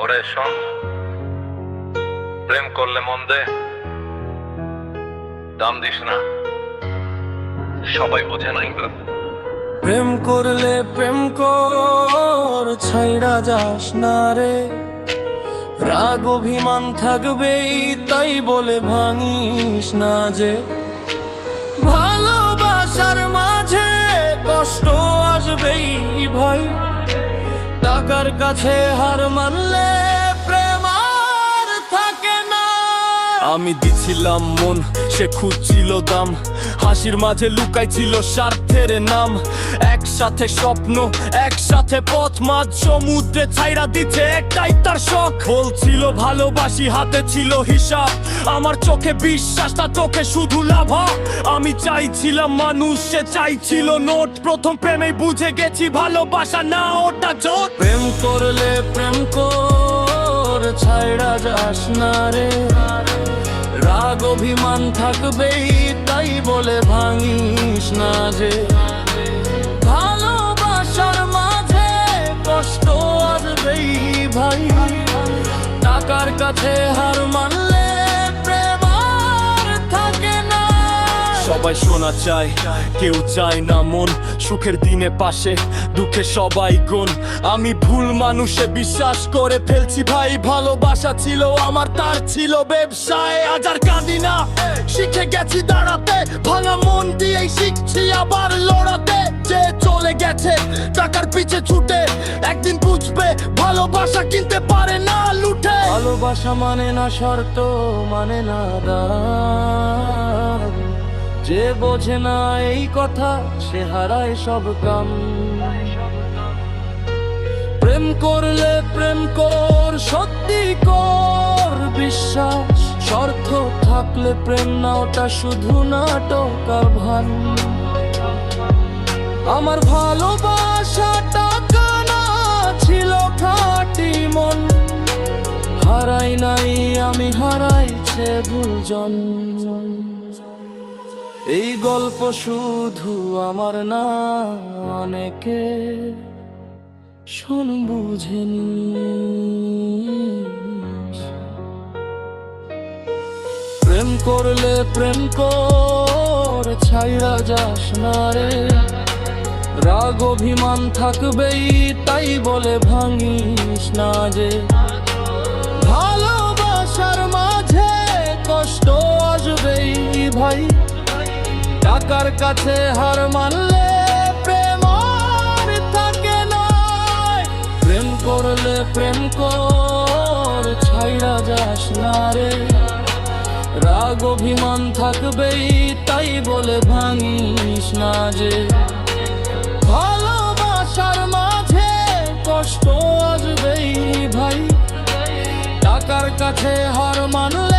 ওরে প্রেম করলে মন দাম দিস না। সবাই বোঝে নাই প্রেম করলে প্রেম কর, ছাইড়া যাস না রে। রাগ অভিমান থাকবেই, তাই বলে ভাঙিস না যে। ভালোবাসার মাঝে কষ্ট আসবেই ভাই। টাকার কাছে হার মানলে আমি দিছিলাম মন, সে খুঁজছিল দাম। হাসির মাঝে লুকাইছিল স্বার্থের নাম। একসাথে স্বপ্ন, একসাথে পথ, মাঝ সমুদ্রে ছাইরা দিচ্ছে একটাই তার শখ। বলছিল ভালোবাসি, হাতে ছিল হিসাব। আমার চোখে বিশ্বাসটা চোখে শুধু লাভ। আমি চাইছিলাম মানুষ, সে চাইছিল নোট। প্রথম প্রেমে বুঝে গেছি, ভালোবাসা না, ওটা জোট। প্রেম করলে প্রেম কর, ছাইড়া যাস না রে। রাগ অভিমান থাকবেই, তাই বলে ভাঙিস না যে। ভালোবাসার মাঝে কষ্ট আসবেই ভাই। টাকার কাছে হার মানলে থাকে না। সবাই শোনা চায়, কেউ চায় না মন। সুখের দিনে পাশে, দুঃখে সবাই গুণ। আমি ভুল মানুষে বিশ্বাস করে ফেলছি ভাই। ভালোবাসা ছিল আমার, তার ছিল ব্যবসায়। আজার না। শিখে গেছি দাঁড়াতে, ভাঙা মন দিয়েই শিখছি আবার লড়াতে। যে চলে গেছে, টাকার পিছে ছুটে, একদিন বুঝবে ভালোবাসা কিনতে পারে না লুটে। ভালোবাসা মানে না শর্ত মানে না দাম। যে বোঝে না এই কথা, সে হারায় সব কাম। প্রেম করলে প্রেম কর, সত্যি কর, বিশ্বাস থাকলে প্রেম না, ওটা শুধু নাটক আর ভান। আমার ভালোবাসা টাকা না ছিল খাটি মন। হারাই নাই আমি, হারাইছে ভুলজন এই গল্প শুধু আমার না, অনেকে শোন বুঝেনি। প্রেম করলে প্রেম কর ছাইরা যাস না রে। রাগ অভিমান থাকবেই, তাই বলে ভাঙিস না যে। ভালোবাসার মাঝে কষ্ট আসবেই ভাই। টাকার কাছে হার মানলে প্রেম থাকে না প্রেম করলে প্রেম কর ছাইরা যাস না রে। রাগ অভিমান থাকবেই, তাই বলে ভাঙিস না যে। ভালোবাসার মাঝে কষ্ট আসবেই ভাই। টাকার কাছে হর মানলে